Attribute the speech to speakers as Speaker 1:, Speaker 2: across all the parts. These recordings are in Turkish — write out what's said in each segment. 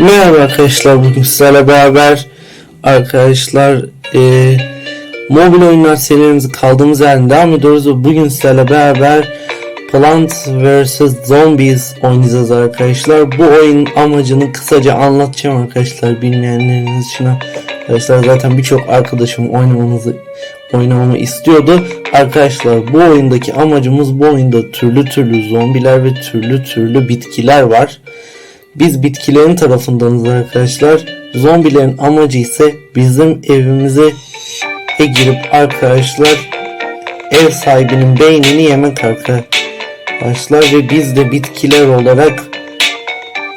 Speaker 1: Merhaba arkadaşlar bugün sizlerle beraber arkadaşlar eee mobil oyunlar serimizi kaldığımız yerden devam ediyoruz ve bugün sizlerle beraber Plants vs Zombies oynayacağız arkadaşlar. Bu oyun amacını kısaca anlatacağım arkadaşlar bilmeyenleriniz için. Arkadaşlar zaten birçok arkadaşım oynamamızı oynamamı istiyordu. Arkadaşlar bu oyundaki amacımız bu oyunda türlü türlü zombiler ve türlü türlü bitkiler var. Biz bitkilerin tarafındanız arkadaşlar. Zombilerin amacı ise bizim evimize e girip arkadaşlar ev sahibinin beynini yemek arkadaşlar ve biz de bitkiler olarak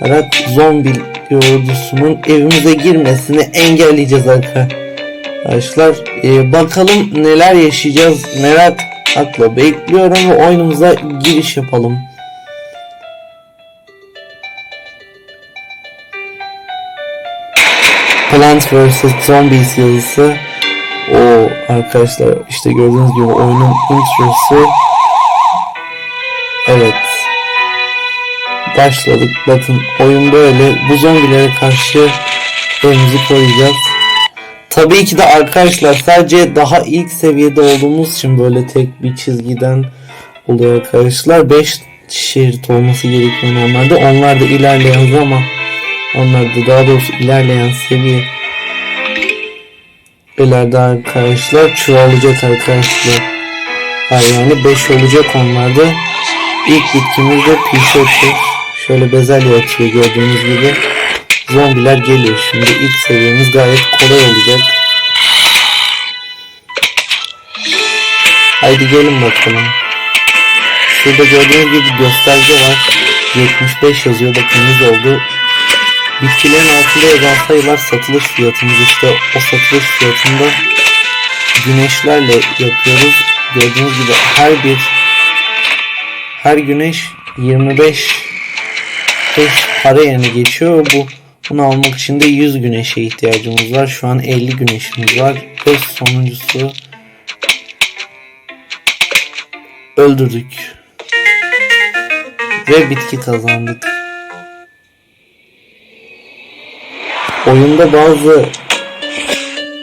Speaker 1: olarak zombi ordusunun evimize girmesini engelleyeceğiz arkadaşlar. Ee, bakalım neler yaşayacağız merakla bekliyorum ve oyunumuza giriş yapalım. Plant vs Zombies yazısı. O arkadaşlar işte gördüğünüz gibi oyunun introsu. Evet. Başladık. Bakın oyun böyle. Bu zombilere karşı önümüzü koyacağız. Tabii ki de arkadaşlar sadece daha ilk seviyede olduğumuz için böyle tek bir çizgiden oluyor arkadaşlar. 5 şerit olması gerekiyor normalde. Onlar da ilerleyen zaman onlar da daha doğrusu ilerleyen seviye ileride arkadaşlar çoğalacak arkadaşlar. Hayır yani 5 olacak onlarda. İlk bitkimiz de pişoti. Şöyle bezelye atıyor gördüğünüz gibi. Zombiler geliyor şimdi. ilk seviyemiz gayet kolay olacak. Haydi gelin bakalım. Şurada gördüğünüz gibi gösterge var. 75 yazıyor bakın 100 oldu. Bitkilerin altında yazan sayılar satılış fiyatımız işte o satılış fiyatında güneşlerle yapıyoruz. Gördüğünüz gibi her bir her güneş 25 5 para yerine geçiyor. Bu bunu almak için de 100 güneşe ihtiyacımız var. Şu an 50 güneşimiz var. Ve sonuncusu öldürdük. Ve bitki kazandık. Oyunda bazı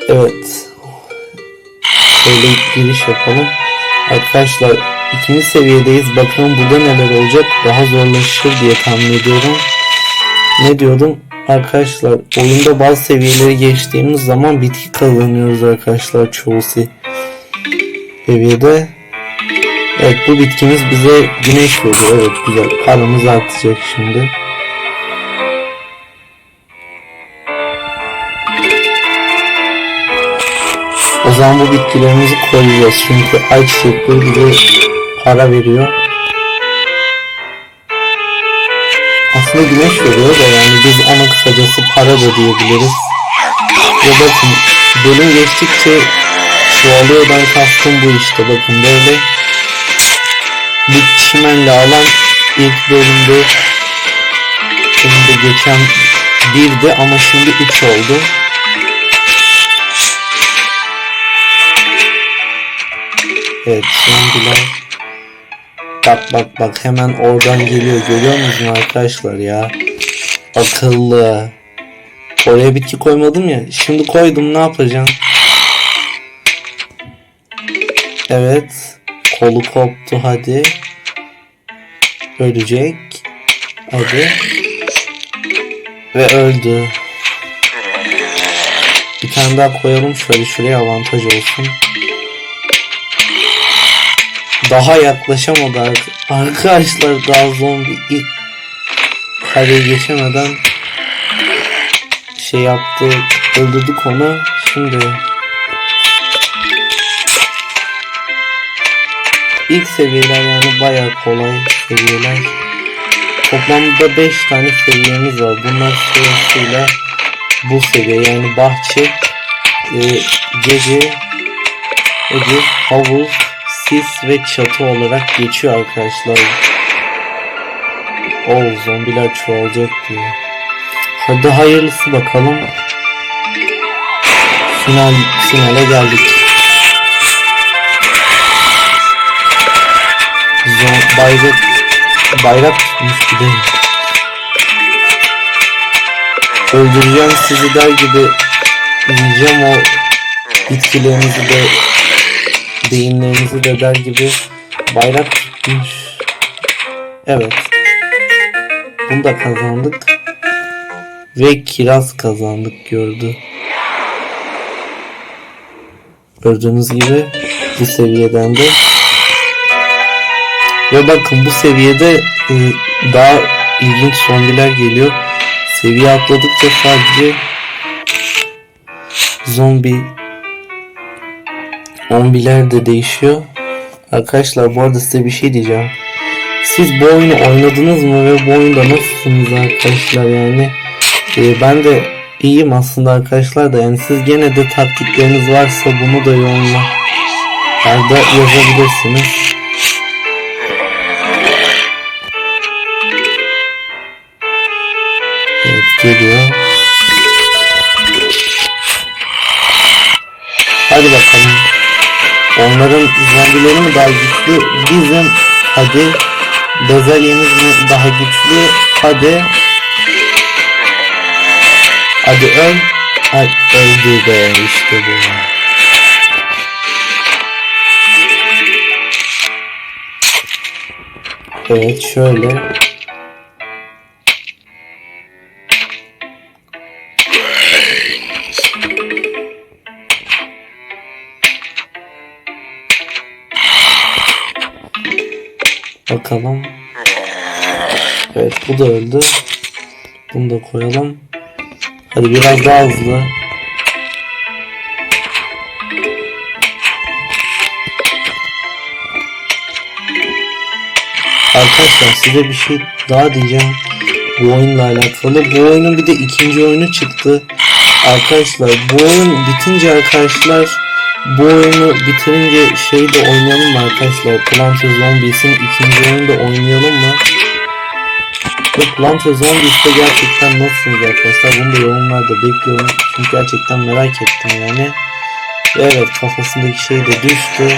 Speaker 1: evet şöyle giriş yapalım. Arkadaşlar ikinci seviyedeyiz. Bakalım burada neler olacak. Daha zorlaşır diye tahmin ediyorum. Ne diyordum? Arkadaşlar oyunda bazı seviyeleri geçtiğimiz zaman bitki kazanıyoruz arkadaşlar çoğu seviyede. Evet bu bitkimiz bize güneş veriyor. Evet güzel. Paramız artacak şimdi. O bu bitkilerimizi koyacağız. Çünkü ayçiçekleri bize para veriyor. Aslında güneş veriyor da yani biz ona kısacası para da diyebiliriz. Ve bakın bölüm geçtikçe çoğalıyordan kastım bu işte bakın böyle bir çimenle alan ilk bölümde bölümde geçen birdi ama şimdi 3 oldu. Evet zombiler. Bak bak bak hemen oradan geliyor görüyor musunuz arkadaşlar ya. Akıllı. Oraya bitki koymadım ya. Şimdi koydum ne yapacağım? Evet. Kolu koptu hadi. Ölecek. Hadi. Ve öldü. Bir tane daha koyalım şöyle şuraya avantaj olsun daha yaklaşamadı arkadaşlar daha zombi ilk kareyi geçemeden şey yaptı öldürdük onu. Şimdi ilk seviyeler yani baya kolay seviyeler. Toplamda 5 tane seviyemiz var. Bunlar sırasıyla bu seviye. Yani bahçe e, gece gece havuz sis ve çatı olarak geçiyor arkadaşlar. O zombiler çoğalacak diyor. Hadi hayırlısı bakalım. Final finale geldik. Zon bayrak bayrak tutmuş bir de. öldüreceğim sizi der gibi yiyeceğim o bitkilerinizi de beyinlerinizi de gibi bayrak tutmuş. Evet. Bunu da kazandık. Ve kiraz kazandık gördü. Gördüğünüz gibi bu seviyeden de ve bakın bu seviyede e, daha ilginç zombiler geliyor. Seviye atladıkça sadece zombi zombiler de değişiyor. Arkadaşlar bu arada size bir şey diyeceğim. Siz bu oyunu oynadınız mı ve bu oyunda nasılsınız arkadaşlar yani? E, ben de iyiyim aslında arkadaşlar da yani siz gene de taktikleriniz varsa bunu da yorumlarda yazabilirsiniz. Evet geliyor. Hadi bakalım. Onların zombileri mi daha güçlü? Bizim hadi bezelyemiz mi daha güçlü? Hadi. Hadi öl. Ay öldü be işte bu. Evet şöyle. Bakalım. Evet bu da öldü. Bunu da koyalım. Hadi biraz daha hızlı. Arkadaşlar size bir şey daha diyeceğim. Bu oyunla alakalı. Bu oyunun bir de ikinci oyunu çıktı. Arkadaşlar bu oyun bitince arkadaşlar bu oyunu bitirince şeyi de oynayalım mı arkadaşlar? Plants Zombies'in ikinci oyunu da oynayalım mı? Ve Plants Zombies'te gerçekten nasılsınız arkadaşlar? Bunu da yorumlarda bekliyorum. Çünkü gerçekten merak ettim yani. Ve evet kafasındaki şey de düştü.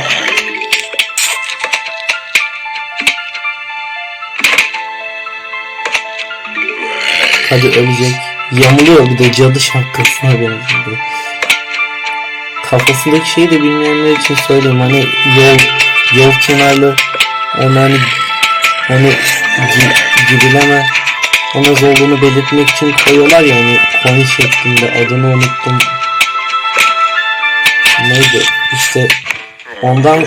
Speaker 1: Hadi ölecek. Yamuluyor bir de cadı şapkasına benziyor. Kafasındaki şeyi de bilmeyenler için söyleyeyim. Hani yol yol kenarlı onu hani hani gi- girileme ona olduğunu belirtmek için koyuyorlar ya hani coin şeklinde adını unuttum. Neydi? İşte ondan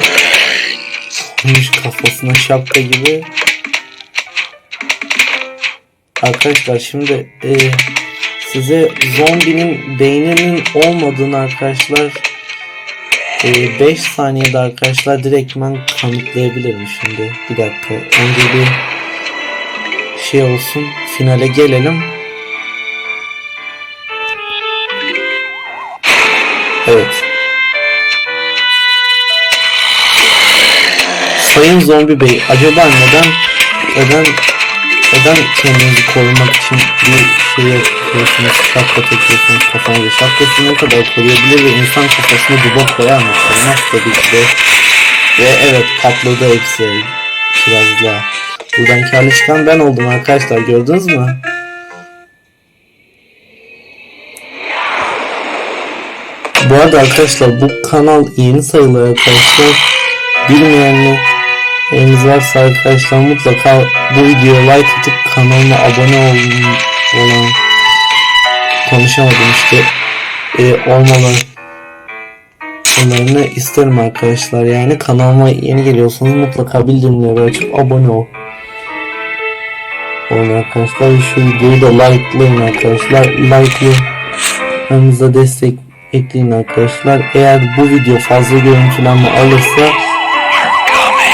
Speaker 1: kafasına şapka gibi. Arkadaşlar şimdi e, size zombinin beyninin olmadığını arkadaşlar 5 saniyede arkadaşlar direktmen kanıtlayabilirim şimdi. Bir dakika. Önce bir şey olsun. Finale gelelim. Evet. Sayın Zombi Bey acaba neden neden neden kendinizi korumak için bir şeye yapıyorsunuz, şapka takıyorsunuz kafanıza? Şapkası ne kadar koruyabilir ve insan kafasına duba koyar mı? Koymaz tabii ki de. Ve evet patladı hepsi kirazla. Buradan karlı çıkan ben oldum arkadaşlar gördünüz mü? Bu arada arkadaşlar bu kanal yeni sayılır arkadaşlar. Bilmeyenleriniz varsa arkadaşlar mutlaka bu videoya like atıp kanalıma abone olun olan konuşamadım işte. E, olmalı. Onlarını isterim arkadaşlar. Yani kanalıma yeni geliyorsanız mutlaka bildirimleri açıp abone ol. Olun arkadaşlar. Şu videoyu da likelayın arkadaşlar. Like'lı yanınıza destek ekleyin arkadaşlar. Eğer bu video fazla görüntülenme alırsa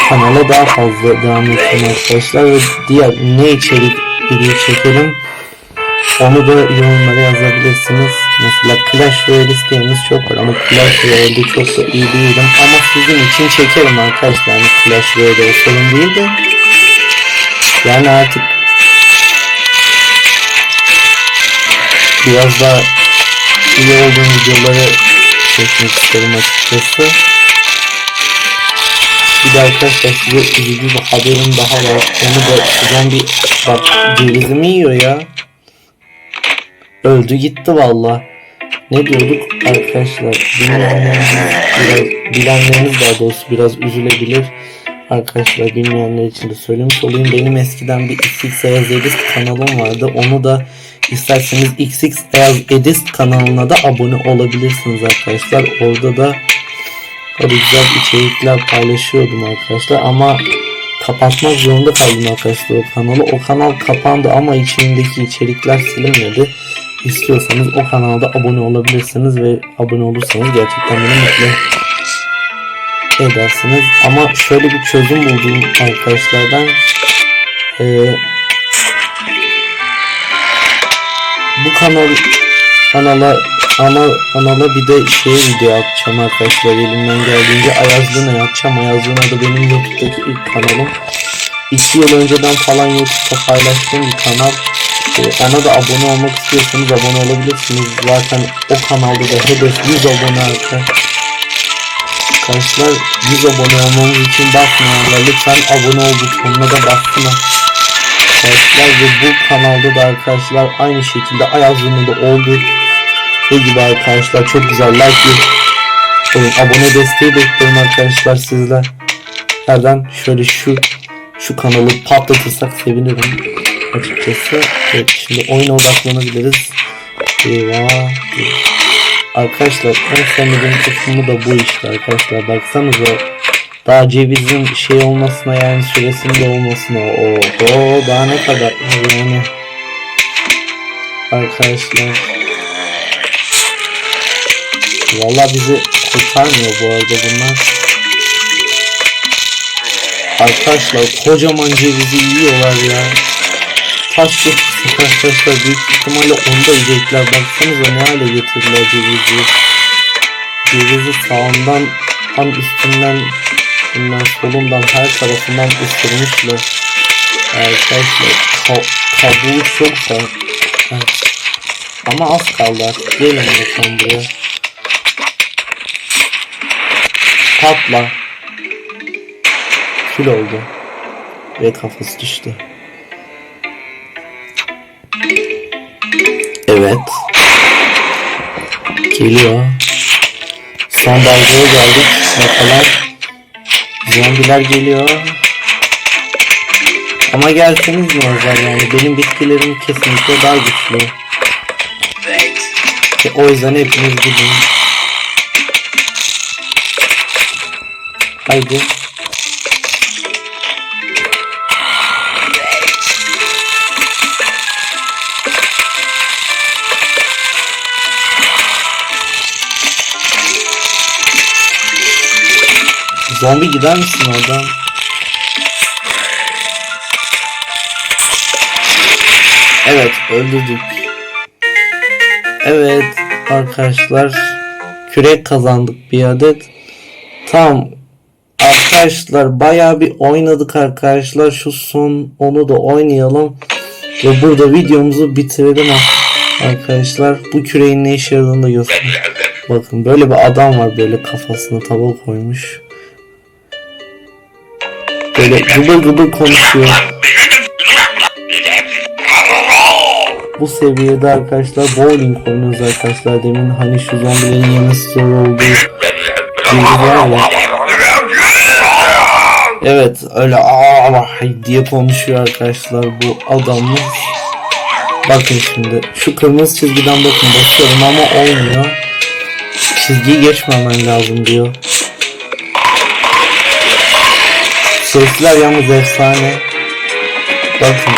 Speaker 1: kanala daha fazla devam etsin arkadaşlar. Ve diğer ne içerik video çekelim onu da yorumlara yazabilirsiniz. Mesela Clash Royale isteğiniz çok var ama Clash Royale'de çok da iyi değilim ama sizin için çekerim arkadaşlar. Yani Clash Royale sorun değil de yani artık biraz daha iyi olduğum videoları çekmek isterim açıkçası. Bir de arkadaşlar size üzücü bir haberim daha var. Onu da bir bak cevizimi yiyor ya. Öldü gitti valla. Ne diyorduk arkadaşlar? Bilmeyenleriniz biraz, bilenleriniz daha doğrusu biraz üzülebilir. Arkadaşlar bilmeyenler için de söylemiş olayım. Benim eskiden bir XX Ayaz Edist kanalım vardı. Onu da isterseniz XX Ayaz Edist kanalına da abone olabilirsiniz arkadaşlar. Orada da Böyle güzel içerikler paylaşıyordum arkadaşlar ama kapatmak zorunda kaldım arkadaşlar o kanalı. O kanal kapandı ama içindeki içerikler silinmedi. İstiyorsanız o kanalda abone olabilirsiniz ve abone olursanız gerçekten beni mutlu edersiniz. Ama şöyle bir çözüm buldum arkadaşlardan. Ee, bu kanal kanala ana kanala bir de şey video atacağım arkadaşlar elimden geldiğince Ayazlığına yapacağım. Ayazlığına da benim YouTube'daki ilk kanalım. 2 yıl önceden falan YouTube'da paylaştığım bir kanal. Ona da abone olmak istiyorsanız abone olabilirsiniz. Zaten o kanalda da hedef 100 abone arkadaşlar. Arkadaşlar 100 abone olmamız için basmayanlar lütfen abone ol butonuna da bassın arkadaşlar ve bu kanalda da arkadaşlar aynı şekilde Ayazlığında da olduğu bu gibi arkadaşlar? Çok güzel like olun abone desteği bekliyorum arkadaşlar sizler. Nereden? Şöyle şu şu kanalı patlatırsak sevinirim açıkçası. Evet, şimdi oyuna odaklanabiliriz. Eyvah. Arkadaşlar en sevmediğim kısmı da bu işte arkadaşlar. Baksanıza daha cevizin şey olmasına yani süresinde olmasına. O daha ne kadar yani. Arkadaşlar. Vallahi bizi kurtarmıyor bu arada bunlar. Arkadaşlar kocaman cevizi yiyorlar ya. Taş getirsin arkadaşlar büyük ihtimalle onu da yiyecekler. Baksanıza ne hale getirdiler cevizi. Cevizi sağından tam üstünden üstünden solundan her tarafından ısırmışlar. Arkadaşlar ka kabuğu çok da. Ama az kaldı artık. Gelin bakalım buraya. Patla. Kül oldu. Ve kafası düştü. Evet. Geliyor. Son dalgaya geldik. Bakalım. Zombiler geliyor. Ama gelseniz ne olacak yani benim bitkilerim kesinlikle daha güçlü. Ve o yüzden hepiniz gidin. Haydi. Zombi gider misin oradan? Evet öldürdük. Evet arkadaşlar kürek kazandık bir adet. Tam arkadaşlar bayağı bir oynadık arkadaşlar. Şu son onu da oynayalım. Ve burada videomuzu bitirelim arkadaşlar. Bu küreğin ne işe yaradığını da göstereyim. Bakın böyle bir adam var böyle kafasına tava koymuş. Böyle gıbır gıbır konuşuyor. Bu seviyede arkadaşlar bowling oynuyoruz arkadaşlar. Demin hani şu zombilerin yemesi zor olduğu. Evet öyle aa diye konuşuyor arkadaşlar bu adamımız. Bakın şimdi şu kırmızı çizgiden bakın basıyorum ama olmuyor. Çizgiyi geçmemen lazım diyor. Sesler yalnız efsane. Bakın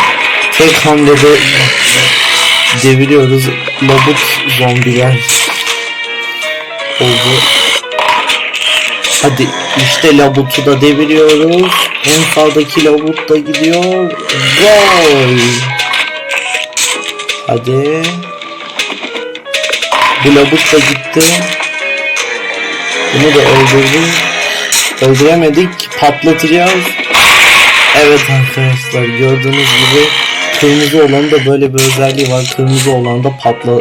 Speaker 1: tek hamlede deviriyoruz. Labut zombiler oldu. Hadi işte labutu da deviriyoruz. En sağdaki labut da gidiyor. Gol. Hadi. Bu labut da gitti. Bunu da öldürdüm. Öldüremedik. Patlatacağız. Evet arkadaşlar gördüğünüz gibi kırmızı olan da böyle bir özelliği var. Kırmızı olan da patla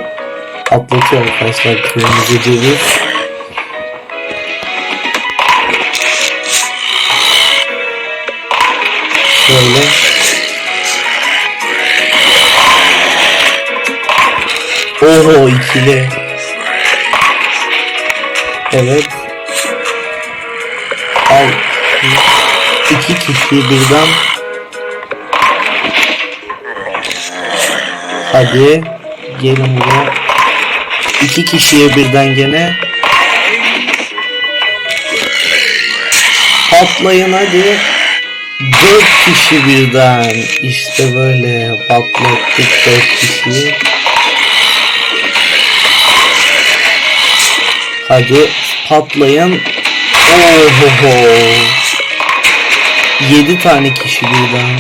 Speaker 1: patlatıyor arkadaşlar kırmızı ceviz. Şöyle. Oho ikili. Evet. Al. İki kişi birden. Hadi. Gelin buraya. İki kişiye birden gene. Patlayın hadi. Dört kişi birden. İşte böyle patlattık dört kişiyi. Hadi patlayın. Ohoho. Yedi tane kişi birden.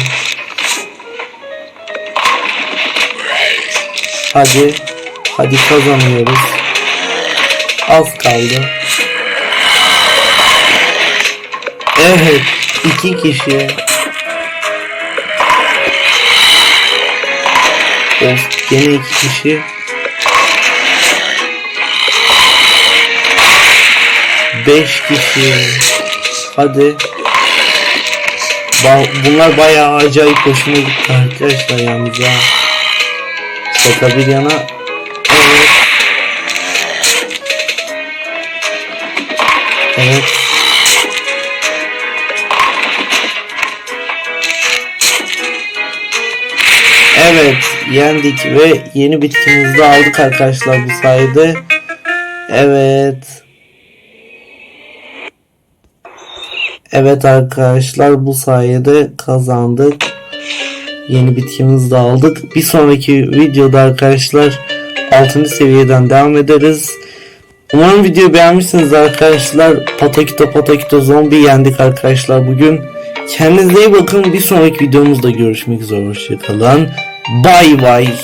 Speaker 1: Hadi. Hadi kazanıyoruz. Az kaldı. Evet. iki kişi. Of gene iki kişi. Beş kişi. Hadi. Ba- bunlar bayağı acayip hoşuma gitti arkadaşlar yalnız ha. Şaka bir yana. Evet. Evet. Evet yendik ve yeni bitkimizi de aldık arkadaşlar bu sayede. Evet. Evet arkadaşlar bu sayede kazandık. Yeni bitkimizi de aldık. Bir sonraki videoda arkadaşlar 6. seviyeden devam ederiz. Umarım videoyu beğenmişsiniz arkadaşlar. Patakito Patakito zombi yendik arkadaşlar bugün. Kendinize iyi bakın. Bir sonraki videomuzda görüşmek üzere. Hoşçakalın. Bay bay.